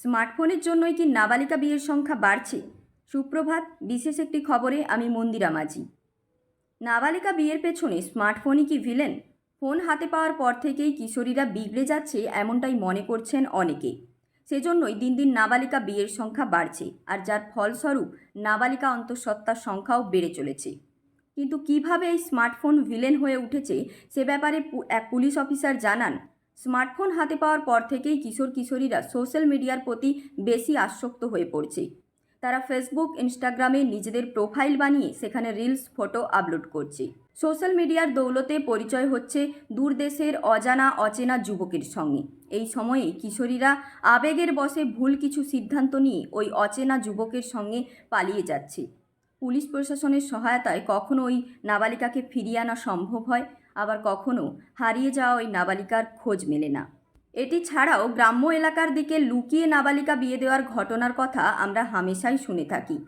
স্মার্টফোনের জন্যই কি নাবালিকা বিয়ের সংখ্যা বাড়ছে? সুপ্রভাত, বিশেষ একটি খবরে আমি মন্দিরা মাঝি নাবালিকা বিয়ের পেছনে স্মার্টফোনই কি ভিলেন? ফোন হাতে পাওয়ার পর থেকেই কিশোরীরা বিগড়ে যাচ্ছে এমনটাই মনে করছেন অনেকে। সেজন্যই দিন দিন নাবালিকা বিয়ের সংখ্যা বাড়ছে আর যার ফলস্বরূপ নাবালিকা অন্তঃসত্ত্বার সংখ্যাও বেড়ে চলেছে। কিন্তু কীভাবে এই স্মার্টফোন ভিলেন হয়ে উঠেছে, সে ব্যাপারে এক পুলিশ অফিসার জানান। স্মার্টফোন হাতে পাওয়ার পর থেকেই কিশোর কিশোরীরা সোশ্যাল মিডিয়ার প্রতি বেশি আসক্ত হয়ে পড়ছে। তারা ফেসবুক, ইনস্টাগ্রামে নিজেদের প্রোফাইল বানিয়ে সেখানে রিলস, ফটো আপলোড করছে। সোশ্যাল মিডিয়ার দৌলতে পরিচয় হচ্ছে দূর দেশের অজানা, অচেনা যুবকের সঙ্গে। এই সময়ে কিশোরীরা আবেগের বশে ভুল কিছু সিদ্ধান্ত নিয়ে ওই অচেনা যুবকের সঙ্গে পালিয়ে যাচ্ছে। পুলিশ প্রশাসনের সহায়তায় কখনো ওই নাবালিকাকে ফিরিয়ে আনা সম্ভব হয়? আবার কখনো হারিয়ে যাওয়া ওই নাবালিকার খোঁজ মেলে না। এটি ছাড়াও গ্রাম্য এলাকার দিকে লুকিয়ে নাবালিকা বিয়ে দেওয়ার ঘটনার কথা আমরা হামেশাই শুনে থাকি।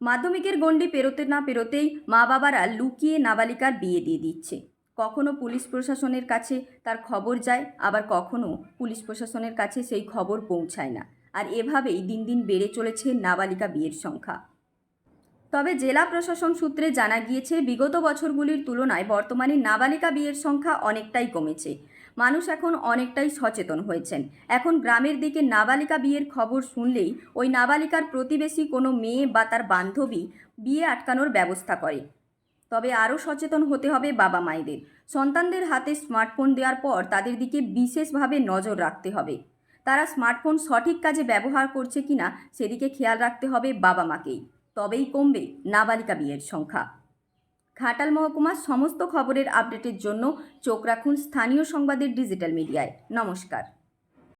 মাধ্যমিকের গণ্ডি পেরোতে না পেরোতেই মা বাবারা লুকিয়ে নাবালিকার বিয়ে দিয়ে দিচ্ছে। কখনো পুলিশ প্রশাসনের কাছে তার খবর যায়, আবার কখনো পুলিশ প্রশাসনের কাছে সেই খবর পৌঁছায় না। আর এভাবেই দিন দিন বেড়ে চলেছে নাবালিকা বিয়ের সংখ্যা। তবে জেলা প্রশাসন সূত্রে জানা গিয়েছে, বিগত বছরগুলির তুলনায় বর্তমানে নাবালিকা বিয়ের সংখ্যা অনেকটাই কমেছে। মানুষ এখন অনেকটাই সচেতন হয়েছেন। এখন গ্রামের দিকে নাবালিকা বিয়ের খবর শুনলেই ওই নাবালিকার প্রতিবেশী কোনো মেয়ে বা তার বান্ধবী বিয়ে আটকানোর ব্যবস্থা করে। তবে আরও সচেতন হতে হবে বাবা মায়েদের। সন্তানদের হাতে স্মার্টফোন দেওয়ার পর তাদের দিকে বিশেষভাবে নজর রাখতে হবে। তারা স্মার্টফোন সঠিক কাজে ব্যবহার করছে কিনা সেদিকে খেয়াল রাখতে হবে বাবা মাকেই। তবেই কমবে নাবালিকা বিয়ের সংখ্যা। ঘাটাল মহকুমার সমস্ত খবরের আপডেটের জন্য চোখ রাখুন স্থানীয় সংবাদের ডিজিটাল মিডিয়ায়। নমস্কার।